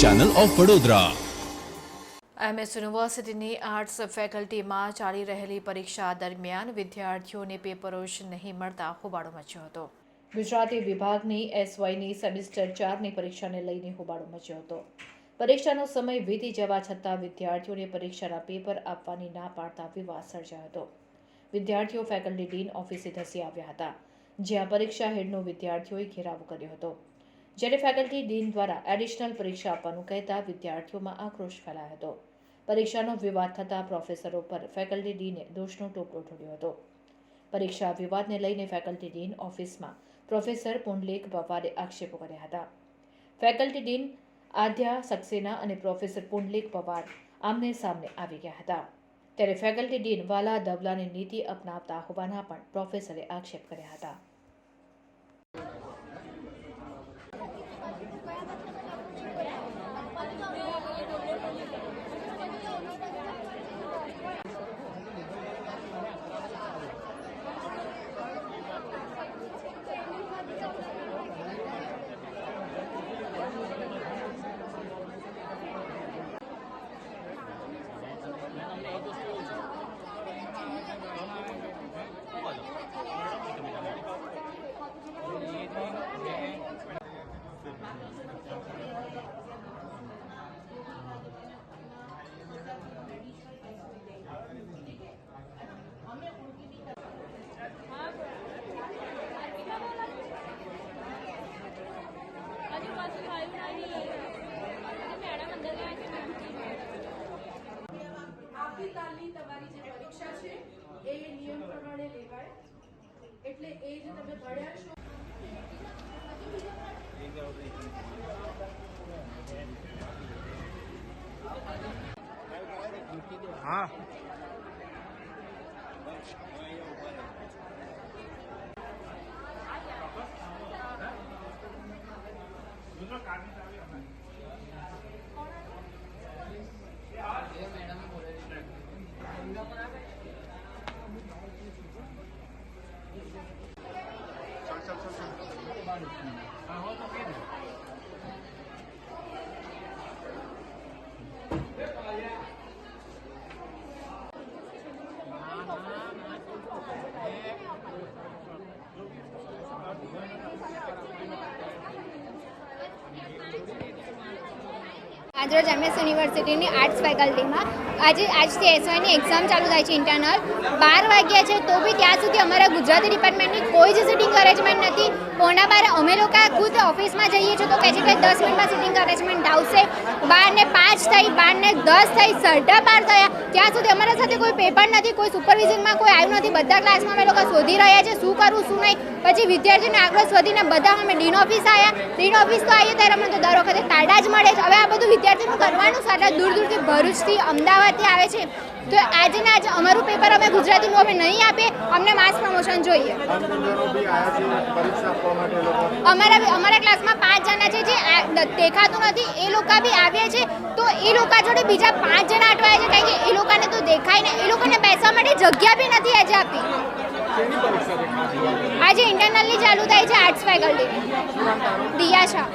Channel of Vadodara MS યુનિવર્સિટીની arts ફેકલ્ટીમાં ચાલી રહેલી પરીક્ષા દરમિયાન વિદ્યાર્થીઓને પેપરો જ નહીં મળતા હોબાળો મચ્યો હતો. ગુજરાતી વિભાગની એસવાયની સેમિસ્ટર ચારની પરીક્ષાને લઈને હોબાળો મચ્યો હતો. પરીક્ષાનો સમય વીતી જવા છતાં વિદ્યાર્થીઓને પરીક્ષાના પેપર આપવાની ના પાડતા વિવાદ સર્જાયો હતો. વિદ્યાર્થીઓ ફેકલ્ટી ડીન ઓફિસે ધસી આવ્યા હતા, જ્યાં પરીક્ષા હેડનો વિદ્યાર્થીઓએ ઘેરાવો કર્યો હતો. જ્યારે ફેકલ્ટી ડીન દ્વારા એડિશનલ પરીક્ષા આપવાનું કહેતા વિદ્યાર્થીઓમાં આક્રોશ ફેલાયો હતો. પરીક્ષાનો વિવાદ થતાં પ્રોફેસરો પર ફેકલ્ટી ડીને દોષનો ટોપલો ઠોડ્યો હતો. પરીક્ષા વિવાદને લઈને ફેકલ્ટી ડીન ઓફિસમાં પ્રોફેસર પુંડલેક પવારે આક્ષેપો કર્યા હતા. ફેકલ્ટી ડીન આધ્યા સક્સેના અને પ્રોફેસર પુંડલેક પવાર આમને સામને આવી ગયા હતા. ત્યારે ફેકલ્ટી ડીન વાલા દવલાની નીતિ અપનાવતા હોવાના પણ પ્રોફેસરે આક્ષેપ કર્યા હતા. આવતીકાલની તમારી જે પરીક્ષા છે, એ નિયમ પ્રમાણે લેવાય. એટલે એ જે તમે ભણ્યા છો. Claro, filho. A roda આજરોજ એમએસ યુનિવર્સિટીની આર્ટ્સ ફેકલ્ટીમાં. આજે આજથી એસવાયની એક્ઝામ ચાલુ થાય છે ઇન્ટરનલ બાર વાગ્યા છે તો બી ત્યાં સુધી અમારા ગુજરાતી ડિપાર્ટમેન્ટની કોઈ જ સિટિંગ અરેન્જમેન્ટ નથી. પોણા બાર અમે લોકો ખુદ ઓફિસમાં જઈએ છીએ તો કહે છે કે દસ મિનિટમાં સિટિંગ અરેન્જમેન્ટ આવશે. બારને પાંચ થઈ બાર ને દસ થઈ સાડા બાર થયા. ત્યાં સુધી અમારા સાથે કોઈ પેપર નથી, કોઈ સુપરવિઝનમાં કોઈ આવ્યું નથી. બધા ક્લાસમાં અમે લોકો શોધી રહ્યા છે શું કરવું શું નહીં. પછી વિદ્યાર્થીઓને આક્રોશ શોધીને બધા અમે ડીન ઓફિસ આવ્યા. ડીન ઓફિસ તો આવીએ ત્યારે અમને તો દર વખતે તાડા જ મળે છે. હવે આ બધું વિદ્યાર્થીઓનું કરવાનું આટલા દૂર દૂરથી ભરૂચથી, અમદાવાદથી આવે છે. તો આજે ને આજે અમારું પેપર અમે ગુજરાતીનું અમે નહીં આપીએ, અમને માસ પ્રમોશન જોઈએ. અમારા અમારા ક્લાસમાં પાંચ જણા છે જે દેખાતું નથી, એ લોકો બી આવ્યા છે. તો એ લોકો જોડે બીજા પાંચ જણા અટવાયા છે, કારણ કે એ લોકોને તો દેખાય ને, એ લોકોને બેસવા માટે જગ્યા બી નથી આજે આપી. આજે ઇન્ટરનલની ચાલુ થાય છે આર્ટ્સ ફેકલ્ટી દિયા શાહ.